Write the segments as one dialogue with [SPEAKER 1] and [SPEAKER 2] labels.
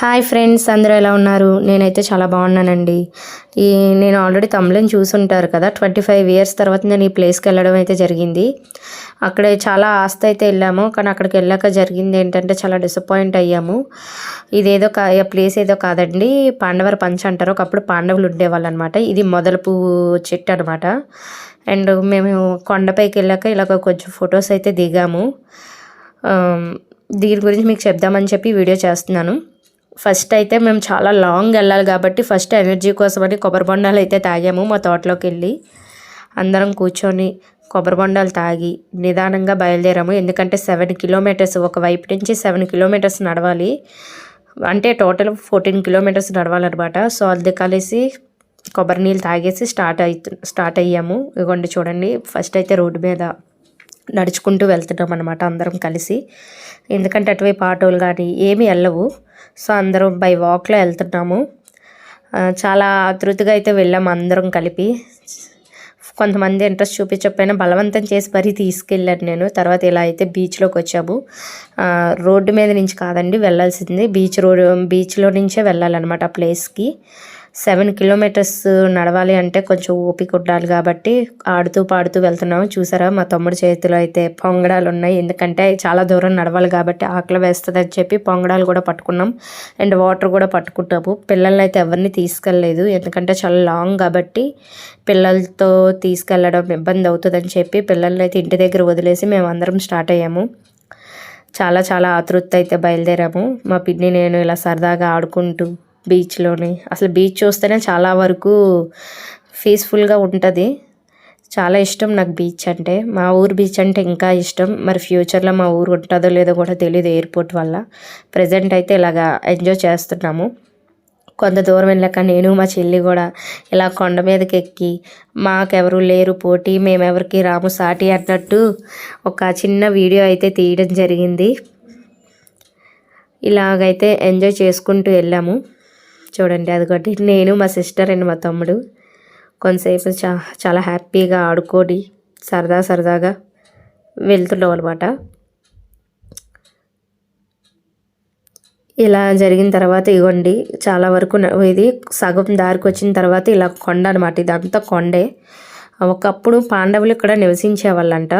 [SPEAKER 1] Hi friends అందరూ ఎలా ఉన్నారు? నేనైతే చాలా బాగున్నానండి. ఈ నేను ఆల్రెడీ తమిళని చూసుంటారు కదా ట్వంటీ ఫైవ్ ఇయర్స్ తర్వాత నేను ఈ ప్లేస్కి వెళ్ళడం అయితే జరిగింది. అక్కడ చాలా ఆస్తి అయితే వెళ్ళాము కానీ అక్కడికి వెళ్ళాక జరిగింది ఏంటంటే చాలా డిసప్పాయింట్ అయ్యాము. ఇదేదో కా ప్లేస్ ఏదో కాదండి పాండవర పంచ అంటారు. ఒకప్పుడు పాండవులు ఉండేవాళ్ళు అనమాట ఇది మొదల పువ్వు చెట్టు అనమాట అండ్ మేము కొండపైకి వెళ్ళాక ఇలాగ కొంచెం ఫొటోస్ అయితే దిగాము. దీని గురించి మీకు చెప్దామని చెప్పి వీడియో చేస్తున్నాను. ఫస్ట్ అయితే మేము చాలా లాంగ్ వెళ్ళాలి కాబట్టి ఫస్ట్ ఎనర్జీ కోసమని కొబ్బరి బొండాలు అయితే తాగాము మా తోటలోకి వెళ్ళి. అందరం కూర్చొని కొబ్బరి బొండాలు తాగి నిదానంగా బయలుదేరాము. ఎందుకంటే సెవెన్ కిలోమీటర్స్ ఒక వైపు నుంచి సెవెన్ కిలోమీటర్స్ నడవాలి. అంటే టోటల్ ఫోర్టీన్ కిలోమీటర్స్ నడవాలన్నమాట. సో అది కలిసి కొబ్బరి నీళ్ళు తాగేసి స్టార్ట్ అవుతు స్టార్ట్ అయ్యాము. ఇదిగోండి చూడండి ఫస్ట్ అయితే రోడ్డు మీద నడుచుకుంటూ వెళ్తున్నాం అనమాట అందరం కలిసి. ఎందుకంటే అటువైపు ఆటోలు కానీ ఏమీ వెళ్ళవు. సో అందరం బై వాక్లో వెళ్తున్నాము. చాలా ఆతృతగా అయితే వెళ్ళాము అందరం కలిపి. కొంతమంది ఇంట్రెస్ట్ చూపించకపోయినా బలవంతం చేసి మరీ తీసుకెళ్ళాను నేను. తర్వాత ఇలా అయితే బీచ్లోకి వచ్చాము. రోడ్డు మీద నుంచి కాదండి వెళ్ళాల్సింది. బీచ్ రోడ్ బీచ్లో నుంచే వెళ్ళాలన్నమాట ఆ ప్లేస్కి. సెవెన్ కిలోమీటర్స్ నడవాలి అంటే కొంచెం ఓపిక ఉండాలి కాబట్టి ఆడుతూ పాడుతూ వెళ్తున్నాము. చూసారా? మా తమ్ముడి చేతిలో అయితే పొంగడాలు ఉన్నాయి. ఎందుకంటే చాలా దూరం నడవాలి కాబట్టి ఆకలి వేస్తుంది అని చెప్పి పొంగడాలు కూడా పట్టుకున్నాం. అండ్ వాటర్ కూడా పట్టుకుంటాము. పిల్లల్ని అయితే ఎవరిని తీసుకెళ్ళలేదు. ఎందుకంటే చాలా లాంగ్ కాబట్టి పిల్లలతో తీసుకెళ్ళడం ఇబ్బంది అవుతుందని చెప్పి పిల్లల్ని అయితే ఇంటి దగ్గర వదిలేసి మేము అందరం స్టార్ట్ అయ్యాము. చాలా చాలా ఆతృత అయితే బయలుదేరాము. మా పిన్ని నేను ఇలా సరదాగా ఆడుకుంటూ బీచ్లోని. అసలు బీచ్ చూస్తేనే చాలా వరకు పీస్ఫుల్గా ఉంటుంది. చాలా ఇష్టం నాకు బీచ్ అంటే. మా ఊరు బీచ్ అంటే ఇంకా ఇష్టం. మరి ఫ్యూచర్లో మా ఊరు ఉంటుందో లేదో కూడా తెలియదు ఎయిర్పోర్ట్ వల్ల. ప్రజెంట్ అయితే ఇలాగా ఎంజాయ్ చేస్తున్నాము. కొంత దూరం వెళ్ళాక నేను మా చెల్లి కూడా ఇలా కొండ మీదకి ఎక్కి మాకెవరు లేరు పోటీ మేమెవరికి రాము సాటి అన్నట్టు ఒక చిన్న వీడియో అయితే తీయడం జరిగింది. ఇలాగైతే ఎంజాయ్ చేసుకుంటూ వెళ్ళాము. చూడండి అదిగోటి నేను మా సిస్టర్ అండ్ మా తమ్ముడు కొంతసేపు చా చాలా హ్యాపీగా ఆడుకొని సరదా సరదాగా వెళ్తున్నాం అనమాట ఇలా జరిగిన తర్వాత ఇగోండి చాలా వరకు ఇది సగం దారికి వచ్చిన తర్వాత ఇలా కొండ అనమాట ఇదంతా కొండే. ఒకప్పుడు పాండవులు ఇక్కడ నివసించేవాళ్ళంట.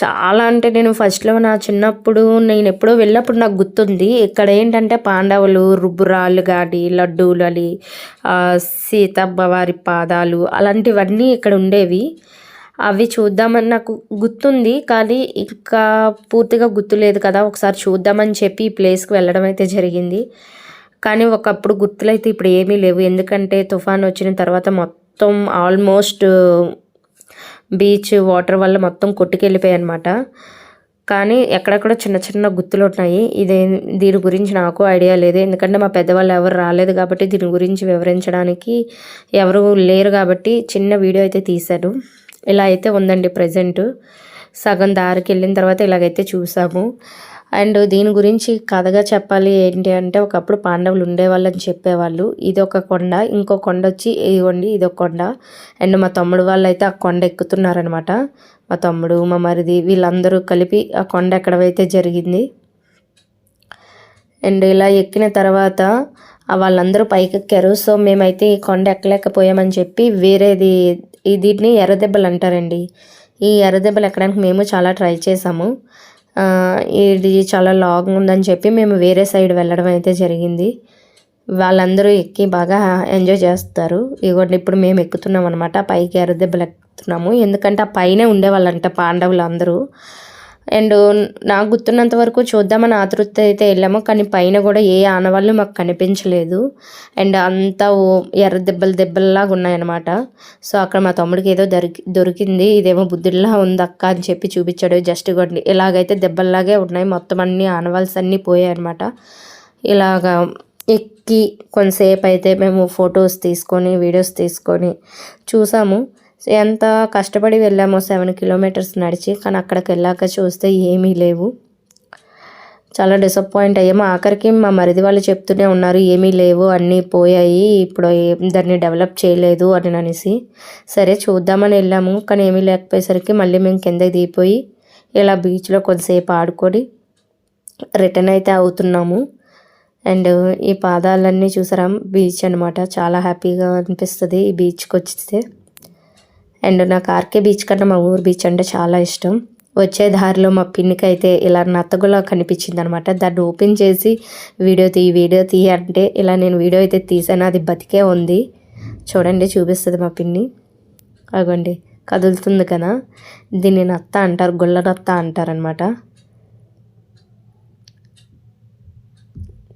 [SPEAKER 1] చాలా అంటే నేను ఫస్ట్లో నా చిన్నప్పుడు నేను ఎప్పుడో వెళ్ళినప్పుడు నాకు గుర్తుంది. ఇక్కడ ఏంటంటే పాండవులు రుబ్బురాళ్ళు కానీ లడ్డూలు అని సీతమ్మ వారి పాదాలు అలాంటివన్నీ ఇక్కడ ఉండేవి. అవి చూద్దామని నాకు గుర్తుంది కానీ ఇంకా పూర్తిగా గుర్తులేదు కదా. ఒకసారి చూద్దామని చెప్పి ఈ ప్లేస్కి వెళ్ళడం అయితే జరిగింది. కానీ ఒకప్పుడు గుర్తులైతే ఇప్పుడు ఏమీ లేవు. ఎందుకంటే తుఫాన్ వచ్చిన తర్వాత మొత్తం ఆల్మోస్ట్ బీచ్ వాటర్ వల్ల మొత్తం కొట్టుకెళ్ళిపోయాయి అనమాట కానీ ఎక్కడెక్కడ చిన్న చిన్న గుర్తులు ఉన్నాయి ఇదే దీని గురించి నాకు ఐడియా లేదు. ఎందుకంటే మా పెద్దవాళ్ళు ఎవరు రాలేదు కాబట్టి దీని గురించి వివరించడానికి ఎవరు లేరు కాబట్టి చిన్న వీడియో అయితే తీశాను. ఇలా అయితే ఉందండి ప్రజెంట్. సగం దారికి వెళ్ళిన తర్వాత ఇలాగైతే చూసాము. అండ్ దీని గురించి కథగా చెప్పాలి ఏంటి అంటే ఒకప్పుడు పాండవులు ఉండేవాళ్ళని చెప్పేవాళ్ళు. ఇది ఒక కొండ ఇంకో కొండ వచ్చి ఇదిగోండి ఇది ఒక కొండ. అండ్ మా తమ్ముడు వాళ్ళు అయితే ఆ కొండ ఎక్కుతున్నారనమాట మా తమ్ముడు మా మరిది వీళ్ళందరూ కలిపి ఆ కొండ ఎక్కడవైతే అయితే జరిగింది. అండ్ ఇలా ఎక్కిన తర్వాత వాళ్ళందరూ పైకి ఎక్కారు సో మేమైతే ఈ కొండ ఎక్కలేకపోయామని చెప్పి వేరేది దీటిని దీన్ని ఎర్రదెబ్బలు అంటారండి. ఈ ఎర్రదెబ్బలు ఎక్కడానికి మేము చాలా ట్రై చేసాము ఇది చాలా లాంగ్ ఉందని చెప్పి మేము వేరే సైడ్ వెళ్ళడం అయితే జరిగింది. వాళ్ళందరూ ఎక్కి బాగా ఎంజాయ్ చేస్తారు. ఇదిగోండి ఇప్పుడు మేము ఎక్కుతున్నాం అనమాట పైకి ఎర్రదెబ్బలు ఎక్కుతున్నాము ఎందుకంటే ఆ పైనే ఉండేవాళ్ళంట పాండవులు అందరూ అండ్ నాకు గుర్తున్నంత వరకు చూద్దామని ఆతృత అయితే వెళ్ళాము కానీ పైన కూడా ఏ ఆనవాళ్ళు మాకు కనిపించలేదు. అండ్ అంతా ఓ ఎర్ర దెబ్బలు దెబ్బలలాగా ఉన్నాయన్నమాట. సో అక్కడ మా తమ్ముడికి ఏదో దొరికి దొరికింది ఇదేమో బుద్ధుడిలా ఉంది అక్క అని చెప్పి చూపించాడు. జస్ట్ కొన్ని ఇలాగైతే దెబ్బల్లాగే ఉన్నాయి మొత్తం అన్ని ఆనవాల్స్ అన్నీ పోయాయి అనమాట ఇలాగా ఎక్కి కొంతసేపు అయితే మేము ఫొటోస్ తీసుకొని వీడియోస్ తీసుకొని చూసాము. ఎంత కష్టపడి వెళ్ళామో సెవెన్ కిలోమీటర్స్ నడిచి కానీ అక్కడికి వెళ్ళాక చూస్తే ఏమీ లేవు. చాలా డిసప్పాయింట్ అయ్యాము ఆఖరికి మా మరిది వాళ్ళు చెప్తూనే ఉన్నారు ఏమీ లేవు అన్నీ పోయాయి ఇప్పుడు ఏం దాన్ని డెవలప్ చేయలేదు అని అనేసి. సరే చూద్దామని వెళ్ళాము కానీ ఏమీ లేకపోయేసరికి మళ్ళీ మేము కిందకి దిగిపోయి ఇలా బీచ్లో కొంతసేపు ఆడుకొని రిటర్న్ అయితే అవుతున్నాము. అండ్ ఈ పాదాలన్నీ చూసారా బీచ్ అనమాట చాలా హ్యాపీగా అనిపిస్తుంది ఈ బీచ్కి వచ్చితే. అండ్ నాకు ఆర్కే బీచ్ కన్నా మా ఊరు బీచ్ అంటే చాలా ఇష్టం. వచ్చే దారిలో మా పిన్నికి అయితే ఇలా నత్తగులా కనిపించింది అనమాట దాన్ని ఓపెన్ చేసి వీడియో తీ వీడియో తీ అంటే ఇలా నేను వీడియో అయితే తీసాను. అది బతికే ఉంది. చూడండి చూపిస్తుంది మా పిన్ని. అగోండి కదులుతుంది కదా. దీన్ని నత్త అంటారు గుళ్ళ నత్త అంటారనమాట.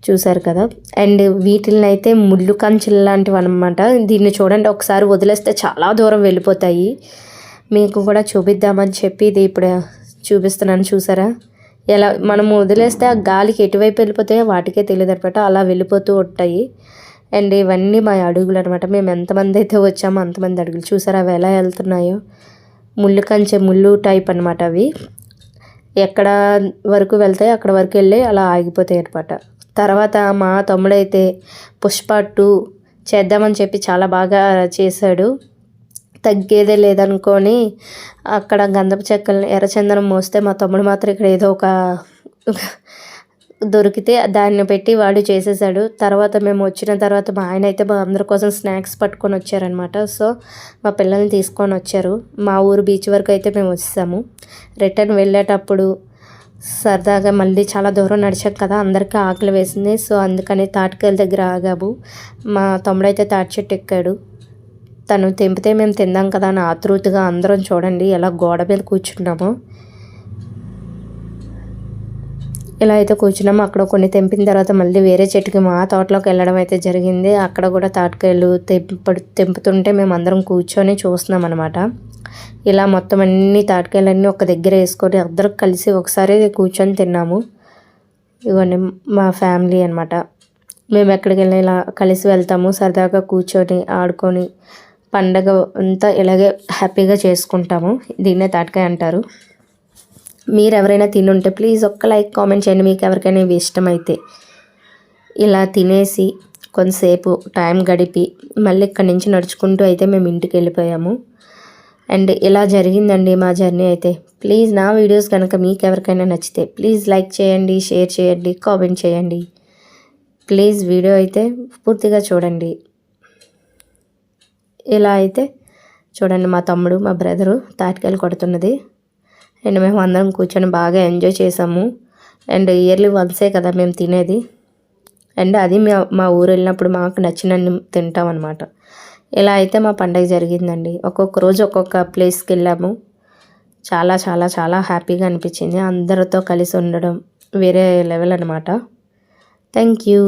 [SPEAKER 1] చూసారు కదా. అండ్ వీటిని అయితే ముళ్ళు కంచెలు లాంటివి అనమాట దీన్ని చూడండి ఒకసారి వదిలేస్తే చాలా దూరం వెళ్ళిపోతాయి. మీకు కూడా చూపిద్దామని చెప్పి ఇది ఇప్పుడు చూపిస్తున్నాను చూసారా? ఎలా మనం వదిలేస్తే ఆ గాలికి ఎటువైపు వెళ్ళిపోతాయో వాటికే తెలియదు అనమాట. అలా వెళ్ళిపోతూ ఉంటాయి. అండ్ ఇవన్నీ మా అడుగులు అనమాట. మేము ఎంతమంది అయితే వచ్చామో అంతమంది అడుగులు. చూసారా అవి ఎలా వెళ్తున్నాయో? ముళ్ళు కంచె ముళ్ళు టైప్ అనమాట అవి. ఎక్కడ వరకు వెళ్తాయి అక్కడ వరకు వెళ్ళి అలా ఆగిపోతాయి అనమాట. తర్వాత మా తమ్ముడైతే పుష్ప టూ చేద్దామని చెప్పి చాలా బాగా చేశాడు. తగ్గేదే లేదనుకొని అక్కడ గంధపు చెక్కలను ఎర్రచందనం మోస్తే మా తమ్ముడు మాత్రం ఇక్కడ ఏదో ఒక దొరికితే దాన్ని పెట్టి వాడు చేసేసాడు తర్వాత మేము వచ్చిన తర్వాత మా ఆయన అయితే మా అందరి కోసం స్నాక్స్ పట్టుకొని వచ్చారనమాట సో మా పిల్లల్ని తీసుకొని వచ్చారు. మా ఊరు బీచ్ వరకు అయితే మేము వచ్చేసాము. రిటర్న్ వెళ్ళేటప్పుడు సరదాగా మళ్ళీ చాలా దూరం నడిచాం కదా అందరికీ ఆకలి వేసింది. సో అందుకని తాటికాయల దగ్గర ఆగాము. మా తమ్ముడైతే తాటి చెట్టు ఎక్కాడు. తను తెంపితే మేము తిందాం కదా అని ఆతృతగా అందరం చూడండి ఎలా గోడ మీద కూర్చున్నామో. ఇలా అయితే కూర్చున్నాము. అక్కడ కొన్ని తెంపిన తర్వాత మళ్ళీ వేరే చెట్టుకి మా తోటలోకి వెళ్ళడం అయితే జరిగింది. అక్కడ కూడా తాటికాయలు తెంపడు తెంపుతుంటే మేము అందరం కూర్చొని చూస్తున్నాం అనమాట ఇలా మొత్తం అన్ని తాటికాయలన్నీ ఒక దగ్గర వేసుకొని అందరం కలిసి ఒకసారి కూర్చొని తిన్నాము. ఇవన్నీ మా ఫ్యామిలీ అనమాట మేము ఎక్కడికి వెళ్ళినా ఇలా కలిసి వెళ్తాము సరదాగా కూర్చొని ఆడుకొని పండగ అంతా ఇలాగే హ్యాపీగా చేసుకుంటాము. దీన్నే తాటికాయ అంటారు. మీరు ఎవరైనా తినుంటే ప్లీజ్ ఒక్క లైక్ కామెంట్ చేయండి. మీకు ఎవరికైనా ఇవి ఇష్టమైతే ఇలా తినేసి కొంతసేపు టైం గడిపి మళ్ళీ ఇక్కడి నుంచి నడుచుకుంటూ అయితే మేము ఇంటికి వెళ్ళిపోయాము. అండ్ ఇలా జరిగిందండి మా జర్నీ అయితే. ప్లీజ్ నా వీడియోస్ కనుక మీకు ఎవరికైనా నచ్చితే ప్లీజ్ లైక్ చేయండి షేర్ చేయండి కామెంట్ చేయండి. ప్లీజ్ వీడియో అయితే పూర్తిగా చూడండి. ఇలా అయితే చూడండి మా తమ్ముడు మా బ్రదరు తాటికాయలు కొడుతున్నది. అండ్ మేము అందరం కూర్చొని బాగా ఎంజాయ్ చేసాము. అండ్ ఇయర్లీ వన్సే కదా మేము తినేది. అండ్ అది మా మా ఊరు వెళ్ళినప్పుడు మాకు నచ్చినన్ని తింటాం అనమాట ఇలా అయితే మా పండగ జరిగిందండి. ఒక్కొక్క రోజు ఒక్కొక్క ప్లేస్కి వెళ్ళాము. చాలా చాలా చాలా హ్యాపీగా అనిపించింది. అందరితో కలిసి ఉండడం వేరే లెవెల్ అనమాట థ్యాంక్ యూ.